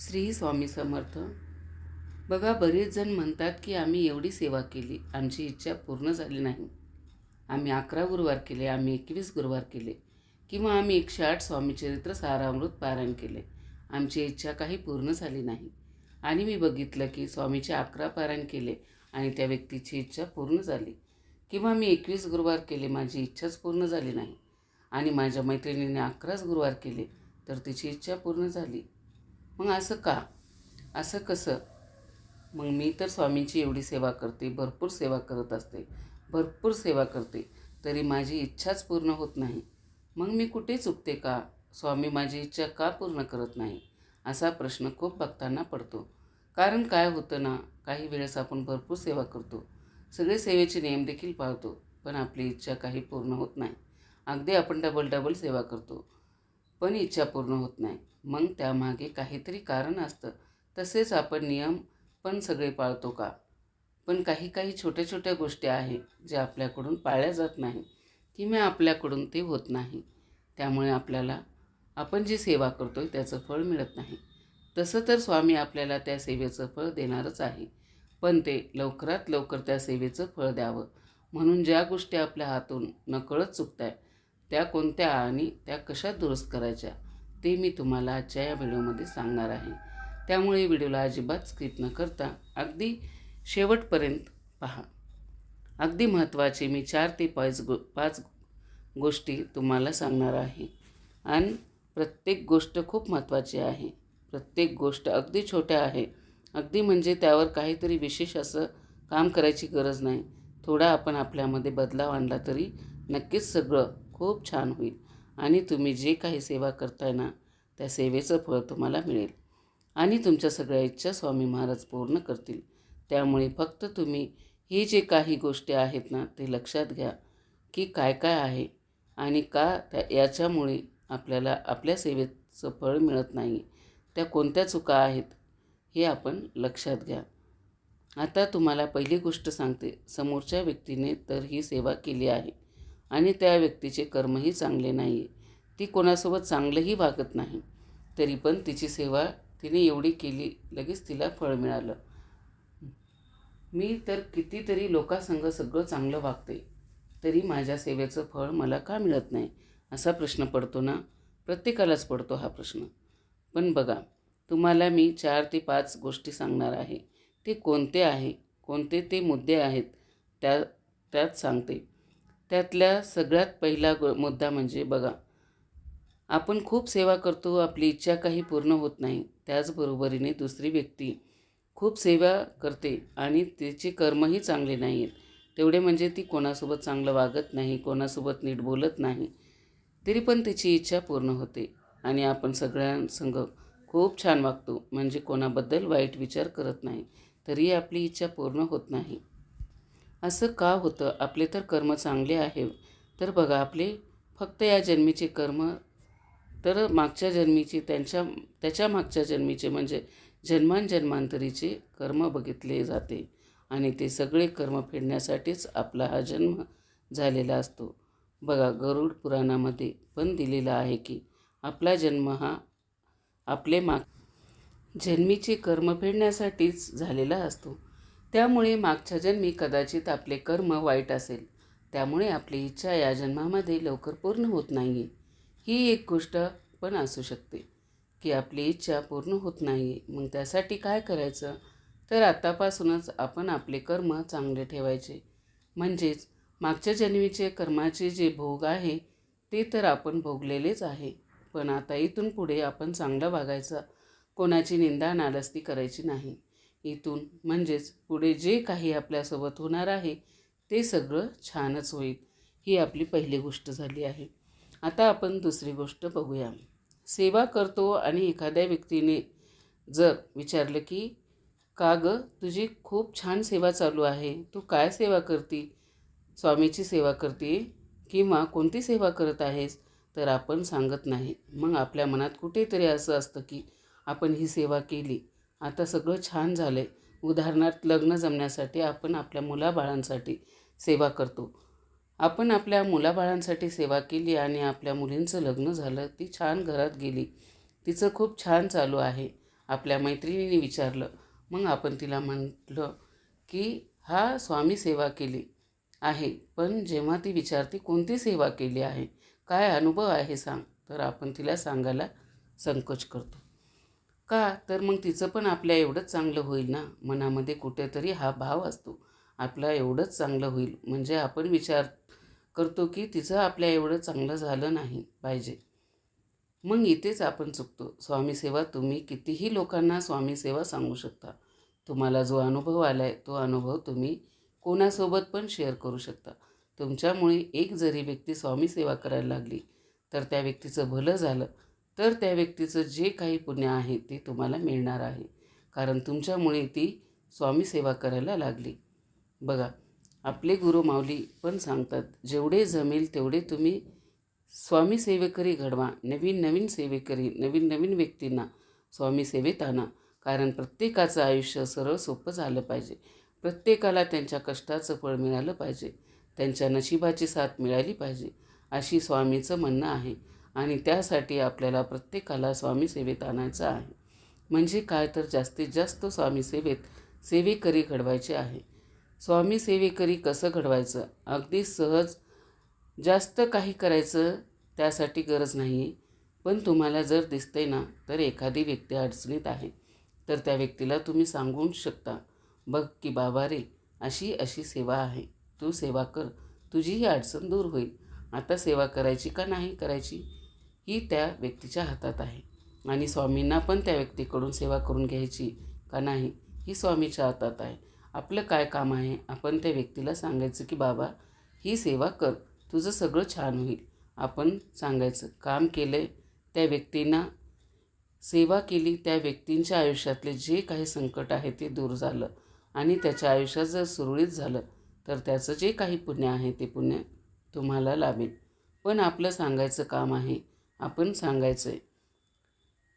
श्री स्वामी समर्थ. बघा बरेच जण म्हणतात की आम्ही एवढी सेवा केली आमची इच्छा पूर्ण झाली नाही. आम्ही अकरा गुरुवार केले आम्ही एकवीस गुरुवार केले किंवा आम्ही एकशे आठ स्वामीचरित्र सारामृत पारायण केले. आमची इच्छा काही पूर्ण झाली नाही. आणि मी बघितलं की स्वामीचे अकरा पारायण केले आणि त्या व्यक्तीची इच्छा पूर्ण झाली किंवा मी एकवीस गुरुवार केले माझी इच्छाच पूर्ण झाली नाही. आणि माझ्या मैत्रिणीने अकराच गुरुवार केले तर तिची इच्छा पूर्ण झाली. मग असं का? असं कसं? मग मी तर स्वामींची एवढी सेवा करते भरपूर सेवा करत असते भरपूर सेवा करते तरी माझी इच्छाच पूर्ण होत नाही. मग मी कुठे चुकते का? स्वामी माझी इच्छा का पूर्ण करत नाही? असा प्रश्न खूप भक्तांना पडतो. कारण काय होतं ना काही वेळेस आपण भरपूर सेवा करतो. सगळे सेवेचे नियम देखील पाळतो पण आपली इच्छा काही पूर्ण होत नाही. अगदी आपण डबल डबल सेवा करतो पण इच्छा पूर्ण होत नाही. मग त्यामागे काहीतरी कारण असतं. तसेच आपण नियम पण सगळे पाळतो का? पण काही काही छोट्या छोट्या गोष्टी आहेत ज्या आपल्याकडून पाळल्या जात नाही किंवा आपल्याकडून ते होत नाही. त्यामुळे आपल्याला आपण जी सेवा करतोय त्याचं फळ मिळत नाही. तसं तर स्वामी आपल्याला त्या सेवेचं फळ देणारच आहे. पण ते लवकरात लवकर त्या सेवेचं फळ द्यावं. म्हणून ज्या गोष्टी आपल्या हातून नकळत चुकत आहे त्या कोणत्या आणि त्या कशा दुरुस्त करायच्या? ते मी तुम्हाला आजच्या या व्हिडिओमध्ये सांगणार आहे. त्यामुळे व्हिडिओला अजिबात स्किप न करता अगदी शेवटपर्यंत पहा. अगदी महत्त्वाचे मी चार ते पाच गो पाच गोष्टी तुम्हाला सांगणार आहे. आणि प्रत्येक गोष्ट खूप महत्त्वाची आहे. प्रत्येक गोष्ट अगदी छोट्या आहे. अगदी म्हणजे त्यावर काहीतरी विशेष असं काम करायची गरज नाही. थोडा आपण आपल्यामध्ये बदलाव आणला तरी नक्कीच सगळं खूप छान होईल. आणि तुम्ही जे काही सेवा करताय ना त्या सेवेचं फळ तुम्हाला मिळेल. आणि तुमच्या सगळ्या इच्छा स्वामी महाराज पूर्ण करतील. त्यामुळे फक्त तुम्ही हे जे काही गोष्टी आहेत ना ते लक्षात घ्या की काय काय आहे आणि का त्या याच्यामुळे आपल्याला आपल्या सेवेचं फळ मिळत नाही. त्या कोणत्या चुका आहेत हे आपण लक्षात घ्या. आता तुम्हाला पहिली गोष्ट सांगते. समोरच्या व्यक्तीने तर ही सेवा केली आहे. आणि त्या व्यक्तीचे कर्मही चांगले नाही आहे ती कोणासोबत चांगलंही वागत नाही. तरी पण तिची सेवा तिने एवढी केली लगेच तिला फळ मिळालं. मी तर कितीतरी लोकांसंग सगळं चांगलं वागते. तरी माझ्या सेवेचं फळ मला का मिळत नाही? असा प्रश्न पडतो ना? प्रत्येकालाच पडतो हा प्रश्न. पण बघा तुम्हाला मी चार ते पाच गोष्टी सांगणार आहे. ते कोणते आहे? कोणते ते मुद्दे आहेत? त्या त्यात सांगते. त्यातल्या सगळ्यात पहिला गो मुद्दा म्हणजे बघा आपण खूप सेवा करतो आपली इच्छा काही पूर्ण होत नाही त्याचबरोबरीने दुसरी व्यक्ती खूप सेवा करते आणि तिचे कर्मही चांगले नाही आहेत तेवढे म्हणजे ती कोणासोबत चांगलं वागत नाही कोणासोबत नीट बोलत नाही तरी पण तिची इच्छा पूर्ण होते आणि आपण सगळ्यांसंग खूप छान वागतो. म्हणजे कोणाबद्दल वाईट विचार करत नाही तरी आपली इच्छा पूर्ण होत नाही. असं का होतं? आपले तर कर्म चांगले आहे. तर बघा आपले फक्त या जन्मीचे कर्म तर मागच्या जन्मीची त्यांच्या त्याच्या मागच्या जन्मीचे म्हणजे जन्मांजन्मांतरीचे कर्म बघितले जाते. आणि ते सगळे कर्म फेडण्यासाठीच आपला हा जन्म झालेला असतो. बघा गरुड पुराणामध्ये पण दिलेला आहे की आपला जन्म हा आपले माग जन्मीचे कर्म फेडण्यासाठीच झालेला असतो. त्यामुळे मागच्या जन्मी कदाचित आपले कर्म वाईट असेल. त्यामुळे आपली इच्छा या जन्मामध्ये लवकर पूर्ण होत नाही ही एक गोष्ट पण असू शकते की आपली इच्छा पूर्ण होत नाही मग त्यासाठी काय करायचं? तर आत्तापासूनच आपण आपले कर्म चांगले ठेवायचे. म्हणजेच मागच्या जन्मीचे कर्माचे जे भोग आहे ते तर आपण भोगलेलेच आहे. पण आता इथून पुढे आपण चांगलं वागायचं. कोणाची निंदा नालस्ती करायची नाही. इथून म्हणजेच पुढे जे काही आपल्यासोबत होणार आहे ते सगळं छानच होईल. ही आपली पहिली गोष्ट झाली आहे. आता आपण दुसरी गोष्ट बघूया. सेवा करतो आणि एखाद्या व्यक्तीने जर विचारलं की का गं तुझी खूप छान सेवा चालू आहे. तू काय सेवा करती? स्वामीची सेवा करते? किंवा कोणती सेवा करत आहेस? तर आपण सांगत नाही. मग आपल्या मनात कुठेतरी असं असतं की आपण ही सेवा केली. आता सगळं छान झालं आहे उदाहरणार्थ लग्न जमण्यासाठी आपण आपल्या मुलाबाळांसाठी सेवा करतो. आपण आपल्या मुलाबाळांसाठी सेवा केली आणि आपल्या मुलींचं लग्न झालं ती छान घरात गेली. तिचं खूप छान चालू आहे. आपल्या मैत्रिणीने विचारलं. मग आपण तिला म्हटलं की हा स्वामी सेवा केली आहे पण जेव्हा ती विचारते कोणती सेवा केली आहे? काय अनुभव आहे सांग. तर आपण तिला सांगायला संकोच करतो. का? तर मग तिचं पण आपल्या एवढंच चांगलं होईल ना? मनामध्ये कुठेतरी हा भाव असतो. आपला एवढंच चांगलं होईल. म्हणजे आपण विचार करतो की तिचं आपल्या एवढं चांगलं झालं नाही पाहिजे. मग इथेच आपण चुकतो. स्वामीसेवा तुम्ही कितीही लोकांना स्वामीसेवा सांगू शकता. तुम्हाला जो अनुभव आला आहे तो अनुभव तुम्ही कोणासोबत पण शेअर करू शकता. तुमच्यामुळे एक जरी व्यक्ती स्वामीसेवा करायला लागली तर त्या व्यक्तीचं भलं झालं. तर त्या व्यक्तीचं जे काही पुण्य आहे ते तुम्हाला मिळणार आहे. कारण तुमच्यामुळे ती स्वामी सेवा करायला लागली. बघा आपले गुरु माऊली पण सांगतात जेवढे जमेल तेवढे तुम्ही स्वामी सेवेकरी घडवा नवीन नवीन सेवेकरी नवीन नवीन व्यक्तींना स्वामी सेवेत आणा. कारण प्रत्येकाचं आयुष्य सरळ सोपं झालं पाहिजे. प्रत्येकाला त्यांच्या कष्टाचं फळ मिळालं पाहिजे. त्यांच्या नशिबाची साथ मिळाली पाहिजे. अशी स्वामीचं म्हणणं आहे. आणि त्यासाठी आपल्याला प्रत्येकाला स्वामी सेवेत आणायचं आहे. म्हणजे काय तर जास्तीत जास्त स्वामी सेवेत सेवेकरी घडवायचे आहे. स्वामी सेवेकरी कसं घडवायचं? अगदी सहज जास्त काही करायचं त्यासाठी गरज नाही आहे पण तुम्हाला जर दिसते ना तर एखादी व्यक्ती अडचणीत आहे. तर त्या व्यक्तीला तुम्ही सांगू शकता बघ की बाबा रे अशी अशी सेवा आहे. तू सेवा कर. तुझी ही अडचण दूर होईल. आता सेवा करायची का नाही करायची? ही त्या व्यक्तीच्या हातात आहे. आणि स्वामींना पण त्या व्यक्तीकडून सेवा करून घ्यायची का नाही ही स्वामीच्या हातात आहे. आपलं काय काम आहे आपण त्या व्यक्तीला सांगायचं की बाबा ही सेवा कर तुझं सगळं छान होईल. आपण सांगायचं काम केलं त्या व्यक्तींना सेवा केली त्या व्यक्तींच्या आयुष्यातले जे काही संकट आहे ते दूर झालं. आणि त्याच्या आयुष्यात जर सुरळीत झालं तर त्याचं जे काही पुण्य आहे ते पुण्य तुम्हाला लाभेल. पण आपलं सांगायचं काम आहे आपण सांगायचं आहे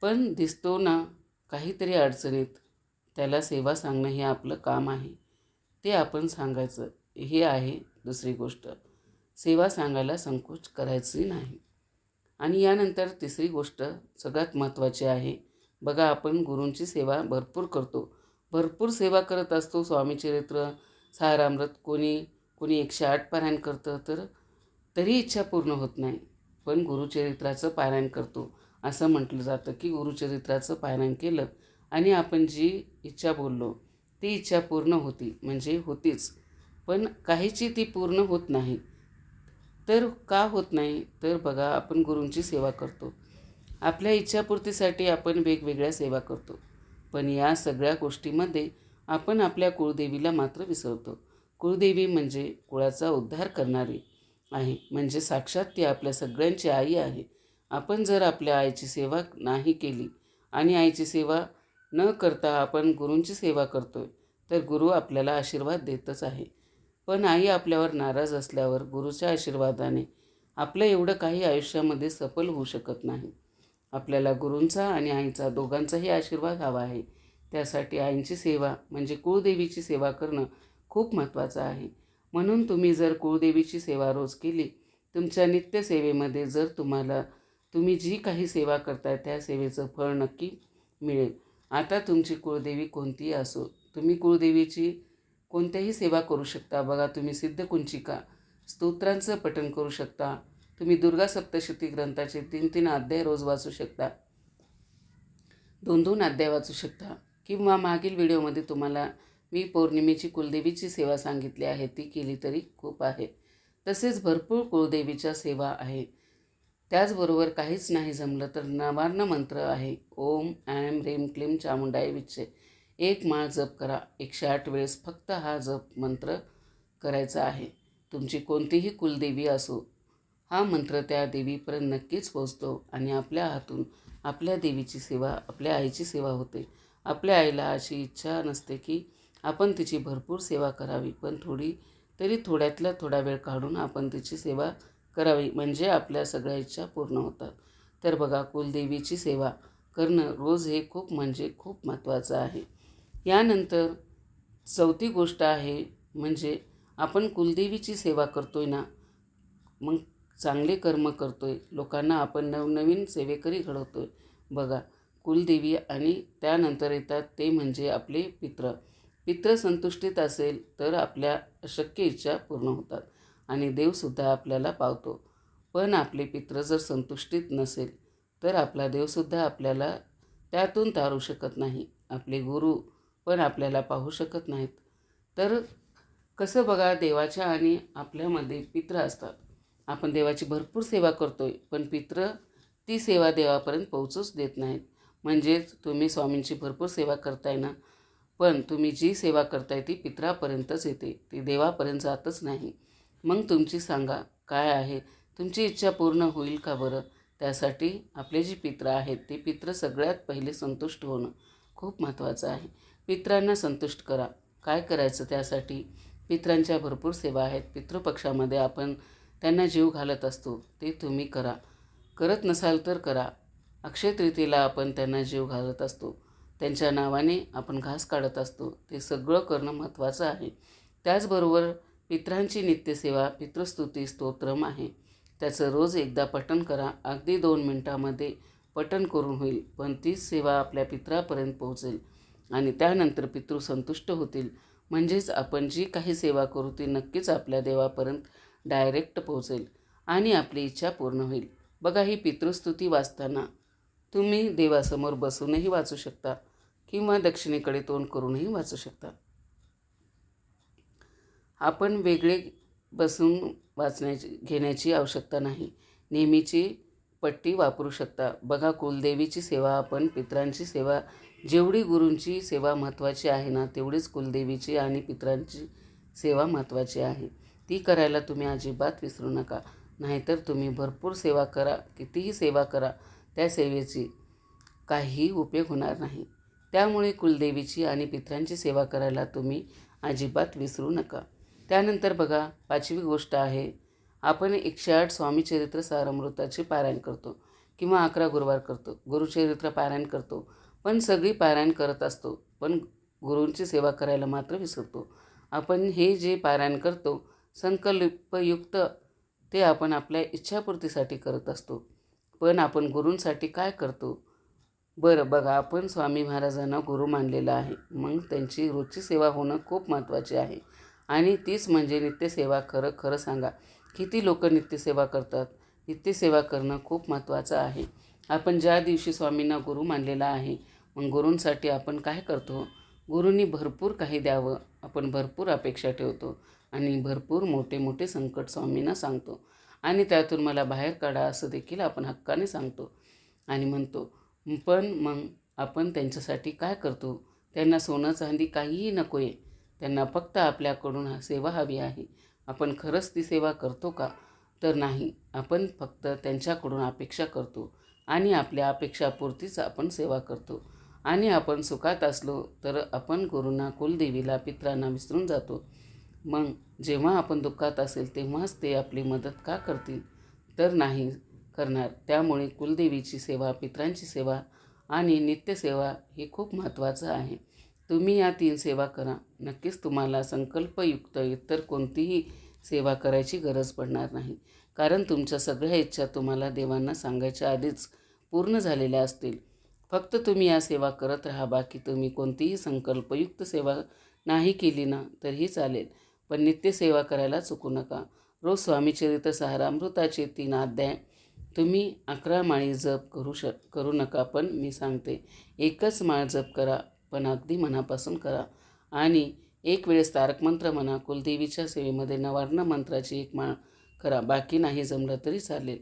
पण दिसतो ना काहीतरी अडचणीत. त्याला सेवा सांगणं हे आपलं काम आहे. ते आपण सांगायचं हे आहे दुसरी गोष्ट. सेवा सांगायला संकोच करायची नाही. आणि यानंतर तिसरी गोष्ट सगळ्यात महत्त्वाची आहे. बघा आपण गुरूंची सेवा भरपूर करतो. भरपूर सेवा करत असतो स्वामीचरित्र सारामृत कोणी कोणी एकशे आठ पारायण करतं तर तरी इच्छा पूर्ण होत नाही. पण गुरुचरित्राचं पारायण करतो. असं म्हटलं जातं की गुरुचरित्राचं पारायण केलं आणि आपण जी इच्छा बोललो ती इच्छा पूर्ण होती म्हणजे होतीच. पण काहीची ती पूर्ण होत नाही. तर का होत नाही? तर बघा आपण गुरूंची सेवा करतो. आपल्या इच्छापूर्तीसाठी आपण वेगवेगळ्या सेवा करतो. पण या सगळ्या गोष्टीमध्ये आपण आपल्या कुळदेवीला मात्र विसरतो. कुळदेवी म्हणजे कुळाचा उद्धार करणारी. आहे. म्हणजे साक्षात ती आपल्या सगळ्यांची आई आहे. आपण जर आपल्या आईची सेवा नाही केली आणि आईची सेवा न करता आपण गुरूंची सेवा करतोय तर गुरु आपल्याला आशीर्वाद देतच आहे. पण आई आपल्यावर नाराज असल्यावर गुरुच्या आशीर्वादाने आपलं एवढं काही आयुष्यामध्ये सफल होऊ शकत नाही. आपल्याला गुरूंचा आणि आईचा दोघांचाही आशीर्वाद हवा आहे. त्यासाठी आईंची सेवा म्हणजे कुळदेवीची सेवा करणं खूप महत्त्वाचं आहे. म्हणून तुम्ही जर कुळदेवीची सेवा रोज केली तुमच्या नित्यसेवेमध्ये जर तुम्हाला तुम्ही जी काही सेवा करताय त्या सेवेचं फळ नक्की मिळेल. आता तुमची कुळदेवी कोणतीही असो तुम्ही कुळदेवीची कोणत्याही सेवा करू शकता. बघा तुम्ही सिद्धकुंचिका स्तोत्रांचं पठण करू शकता. तुम्ही दुर्गा सप्तशती ग्रंथाचे तीन तीन अध्याय रोज वाचू शकता. दोन दोन अध्याय वाचू शकता. किंवा मागील व्हिडिओमध्ये तुम्हाला मी पौर्णिमेची कुलदेवीची सेवा सांगितली आहे ती केली तरी खूप आहे. तसेच भरपूर कुलदेवीच्या सेवा आहे. त्याचबरोबर काहीच नाही जमलं तर नवार्ण मंत्र आहे. ओम ॲम रेम क्लीम चामुंडाय विच्छे एक माळ जप करा. एकशे आठ वेळेस फक्त हा जप मंत्र करायचा आहे. तुमची कोणतीही कुलदेवी असो हा मंत्र त्या देवीपर्यंत नक्कीच पोचतो आणि आपल्या हातून आपल्या देवीची सेवा आपल्या आईची सेवा होते. आपल्या आईला अशी इच्छा नसते की आपण तिची भरपूर सेवा करावी पण थोडी तरी थोड्यातल्या थोडा वेळ काढून आपण तिची सेवा करावी म्हणजे आपल्या सगळ्या इच्छा पूर्ण होतात. तर बघा कुलदेवीची सेवा करणं रोज हे खूप म्हणजे खूप महत्त्वाचं आहे. यानंतर चौथी गोष्ट आहे म्हणजे आपण कुलदेवीची सेवा करतो आहे ना मग चांगले कर्म करतो आहे लोकांना आपण नवनवीन सेवेकरी घडवतो आहे बघा कुलदेवी आणि त्यानंतर येतात ते म्हणजे आपले पित्र. पित्र संतुष्टीत असेल तर आपल्या अशक्य इच्छा पूर्ण होतात आणि देवसुद्धा आपल्याला पावतो. पण आपले पित्र जर संतुष्टीत नसेल तर आपला देवसुद्धा आपल्याला त्यातून तारू शकत नाही. आपले गुरु पण आपल्याला पाहू शकत नाहीत. तर कसं बघा देवाच्या आणि आपल्यामध्ये पित्र असतात. आपण देवाची भरपूर सेवा करतो आहे पण पित्र ती सेवा देवापर्यंत पोहोचूच देत नाहीत. म्हणजेच तुम्ही स्वामींची भरपूर सेवा करताय ना पण तुम्ही जी सेवा करताय ती पित्रापर्यंतच येते. ती देवापर्यंत जातच नाही. मग तुमची सांगा काय आहे? तुमची इच्छा पूर्ण होईल का बरं? त्यासाठी आपले जी पित्र आहेत ते पित्र सगळ्यात पहिले संतुष्ट होणं खूप महत्त्वाचं आहे. पित्रांना संतुष्ट करा. काय करायचं त्यासाठी? पित्रांच्या भरपूर सेवा आहेत. पितृपक्षामध्ये आपण त्यांना जीव घालत असतो ते तुम्ही करा. करत नसाल तर करा. अक्षय तृतीला आपण त्यांना जीव घालत असतो. त्यांच्या नावाने आपण घास काढत असतो. ते सगळं करणं महत्त्वाचं आहे. त्याचबरोबर पित्रांची नित्यसेवा पितृस्तुती स्तोत्रम आहे. त्याचं रोज एकदा पठण करा. अगदी दोन मिनटामध्ये पठण करून होईल पण तीच सेवा आपल्या पित्रापर्यंत पोहोचेल आणि त्यानंतर पितृ संतुष्ट होतील. म्हणजेच आपण जी काही सेवा करू ती नक्कीच आपल्या देवापर्यंत डायरेक्ट पोहोचेल आणि आपली इच्छा पूर्ण होईल. बघा ही पितृस्तुती वाचताना तुम्ही देवासमोर बसूनही वाचू शकता. किंवा दक्षिणेकडे तोंड करूनही वाचू शकता आपण वेगळे बसून वाचण्याची घेण्याची आवश्यकता नाही. नेहमीची पट्टी वापरू शकता. बघा कुलदेवीची सेवा आपण पित्रांची सेवा. जेवढी गुरूंची सेवा महत्त्वाची आहे ना तेवढीच कुलदेवीची आणि पित्रांची सेवा महत्त्वाची आहे. ती करायला तुम्ही अजिबात विसरू नका. नाहीतर तुम्ही भरपूर सेवा करा. कितीही सेवा करा त्या सेवेची काहीही उपयोग होणार नाही. त्यामुळे कुलदेवीची आणि पित्रांची सेवा करायला तुम्ही अजिबात विसरू नका. त्यानंतर बघा पाचवी गोष्ट आहे आपण एकशे आठ स्वामीचरित्र सारामृताचे पारायण करतो किंवा अकरा गुरुवार करतो. गुरुचरित्र पारायण करतो पण सगळी पारायण करत असतो पण गुरूंची सेवा करायला मात्र विसरतो. आपण हे जे पारायण करतो संकल्पयुक्त ते आपण आपल्या इच्छापूर्तीसाठी करत असतो. पण आपण गुरूंसाठी काय करतो? बरं बघा आपण स्वामी महाराजांना गुरु मानलेलं आहे. मग त्यांची रोजची सेवा होणं खूप महत्त्वाची आहे. आणि तीच म्हणजे नित्यसेवा खरं खरं सांगा. किती लोक नित्यसेवा करतात? नित्यसेवा करणं खूप महत्त्वाचं आहे. आपण ज्या दिवशी स्वामींना गुरु मानलेला आहे मग गुरूंसाठी आपण काय करतो? गुरूंनी भरपूर काही द्यावं. आपण भरपूर अपेक्षा ठेवतो आणि भरपूर मोठे मोठे संकट स्वामींना सांगतो. आणि त्यातून मला बाहेर काढा असं देखील आपण हक्काने सांगतो आणि म्हणतो. पण मग आपण त्यांच्यासाठी काय करतो? त्यांना सोनं चांदी काहीही नको आहे. त्यांना फक्त आपल्याकडून सेवा हवी आहे. आपण खरंच ती सेवा करतो का? तर नाही. आपण फक्त त्यांच्याकडून अपेक्षा करतो आणि आपल्या अपेक्षापुरतीच आपण सेवा करतो. आणि आपण सुखात असलो तर आपण गुरूंना कुलदेवीला पित्रांना विसरून जातो. मग जेव्हा आपण दुःखात असेल तेव्हाच ते आपली मदत का करतील? तर नाही. करणार. त्यामुळे कुलदेवीची सेवा पित्रांची सेवा आणि नित्यसेवा हे खूप महत्त्वाचं आहे. तुम्ही या तीन सेवा करा. नक्कीच तुम्हाला संकल्पयुक्त इतर कोणतीही सेवा करायची गरज पडणार नाही. कारण तुमच्या सगळ्या इच्छा तुम्हाला देवांना सांगायच्या आधीच पूर्ण झालेल्या असतील. फक्त तुम्ही या सेवा करत राहा. बाकी तुम्ही कोणतीही संकल्पयुक्त सेवा नाही केली ना तरीही चालेल. पण नित्यसेवा करायला चुकू नका. रोज स्वामीचरित्र सहारामृताचे तीन अध्याय तुम्ही अकरा माळी जप करू श करू नका पण मी सांगते एकच माळ जप करा पण अगदी मनापासून करा. आणि एक वेळेस तारक मंत्र म्हणा कुलदेवीच्या सेवेमध्ये नवार्ण मंत्राची एक माळ करा बाकी नाही जमलं तरी चालेल.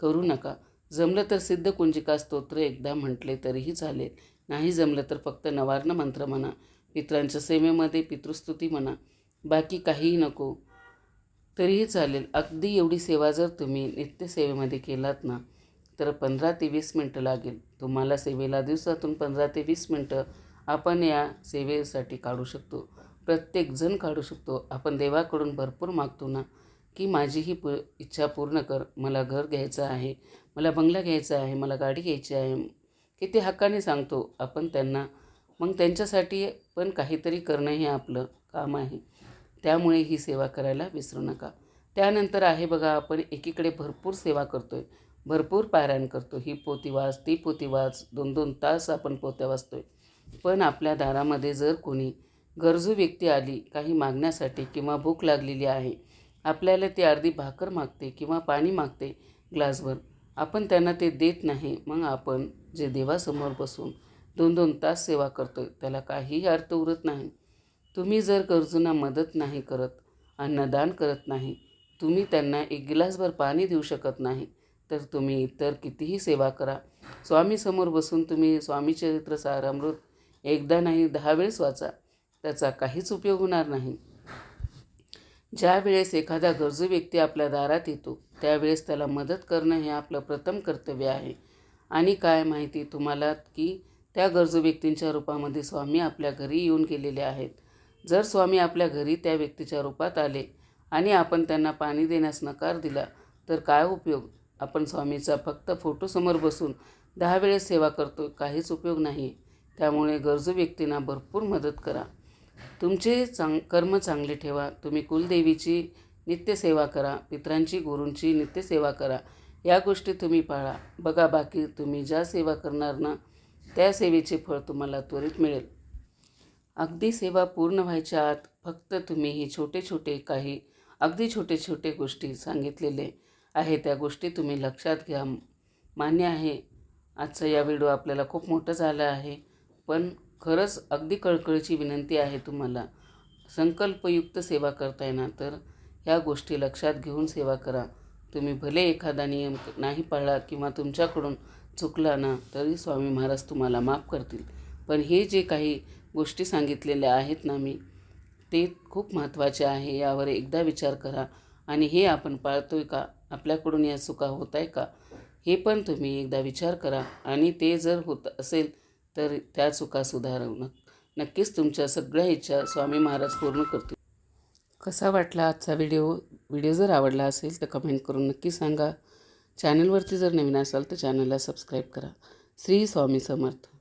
करू नका. जमलं तर सिद्ध कुंजिका स्तोत्र एकदा म्हटले तरीही चालेल. नाही जमलं तर फक्त नवार्ण मंत्र म्हणा पित्रांच्या सेवेमध्ये पितृस्तुती म्हणा बाकी काहीही नको. तरीही चालेल. अगदी एवढी सेवा जर तुम्ही नित्यसेवेमध्ये केलात ना तर पंधरा ते वीस मिनटं लागेल. तुम्हाला सेवेला दिवसातून पंधरा ते वीस मिनटं आपण या सेवेसाठी काढू शकतो. प्रत्येकजण काढू शकतो. आपण देवाकडून भरपूर मागतो ना की माझी ही प इच्छा पूर्ण कर. मला घर घ्यायचं आहे मला बंगला घ्यायचा आहे मला गाडी घ्यायची आहे. किती हक्काने सांगतो आपण त्यांना. मग त्यांच्यासाठी पण काहीतरी करणं हे आपलं काम आहे. त्यामुळे ही सेवा करायला विसरू नका. त्यानंतर आहे बघा आपण एकीकडे भरपूर सेवा करतो आहे भरपूर पारायण करतो ही पोती वाच ती पोती वाच दोन दोन तास आपण पोत्या वाचतोय पण आपल्या दारामध्ये जर कोणी गरजू व्यक्ती आली काही मागण्यासाठी किंवा भूक लागलेली आहे आपल्याला ती अर्धी भाकर मागते किंवा पाणी मागते ग्लासभर आपण त्यांना ते देत नाही. मग आपण जे देवासमोर बसून दोन दोन तास सेवा करतोय त्याला काहीही अर्थ उरत नाही. तुम्ही जर गरजूंना मदत नाही करत अन्नदान करत नाही तुम्ही त्यांना एक गिलासभर पाणी देऊ शकत नाही तर तुम्ही इतर कितीही सेवा करा. स्वामीसमोर बसून तुम्ही स्वामी चरित्र सारामृत एकदा नाही दहा वेळेस वाचा. त्याचा काहीच उपयोग होणार नाही. ज्या वेळेस एखादा गरजू व्यक्ती आपल्या दारात येतो त्यावेळेस त्याला मदत करणं हे आपलं प्रथम कर्तव्य आहे. आणि काय माहिती तुम्हाला की त्या गरजू व्यक्तींच्या रूपामध्ये स्वामी आपल्या घरी येऊन गेलेले आहेत. जर स्वामी आपल्या घरी त्या व्यक्तीच्या रूपात आले आणि आपण त्यांना पाणी देण्यास नकार दिला तर काय उपयोग? आपण स्वामीचा फक्त फोटोसमोर बसून दहा वेळेस सेवा करतो काहीच उपयोग नाही त्यामुळे गरजू व्यक्तींना भरपूर मदत करा. तुमचे चांग कर्म चांगले ठेवा. तुम्ही कुलदेवीची नित्यसेवा करा. पित्रांची गुरूंची नित्यसेवा करा. या गोष्टी तुम्ही पाळा. बघा बाकी तुम्ही ज्या सेवा करणार ना त्या सेवेचे फळ तुम्हाला त्वरित मिळेल. अगदी सेवा पूर्ण व्हायच्या आत फक्त तुम्ही हे छोटे छोटे काही अगदी छोटे छोटे गोष्टी सांगितलेले आहे त्या गोष्टी तुम्ही लक्षात घ्या. मान्य आहे आजचा या व्हिडिओ आपल्याला खूप मोठं झालं आहे पण खरंच अगदी कळकळीची विनंती आहे तुम्हाला. संकल्पयुक्त सेवा करताय ना तर ह्या गोष्टी लक्षात घेऊन सेवा करा. तुम्ही भले एखादा नियम नाही पाळला किंवा तुमच्याकडून चुकला ना तरी स्वामी महाराज तुम्हाला माफ करतील. पण हे जे काही गोष्टी सांगितलेल्या आहेत ना मी ते खूप महत्त्वाचे आहे यावर एकदा विचार करा. आणि हे आपण पाळतो आहे का? आपल्याकडून या चुका होत आहे का? हे पण तुम्ही एकदा विचार करा. आणि ते जर होत असेल तर त्या चुका सुधारवणं नक्कीच तुमच्या सगळ्या इच्छा स्वामी महाराज पूर्ण करतील. कसा वाटला आजचा व्हिडिओ? व्हिडिओ जर आवडला असेल तर कमेंट करून नक्की सांगा. चॅनलवरती जर नवीन असाल तर चॅनलला सबस्क्राईब करा. श्री स्वामी समर्थ.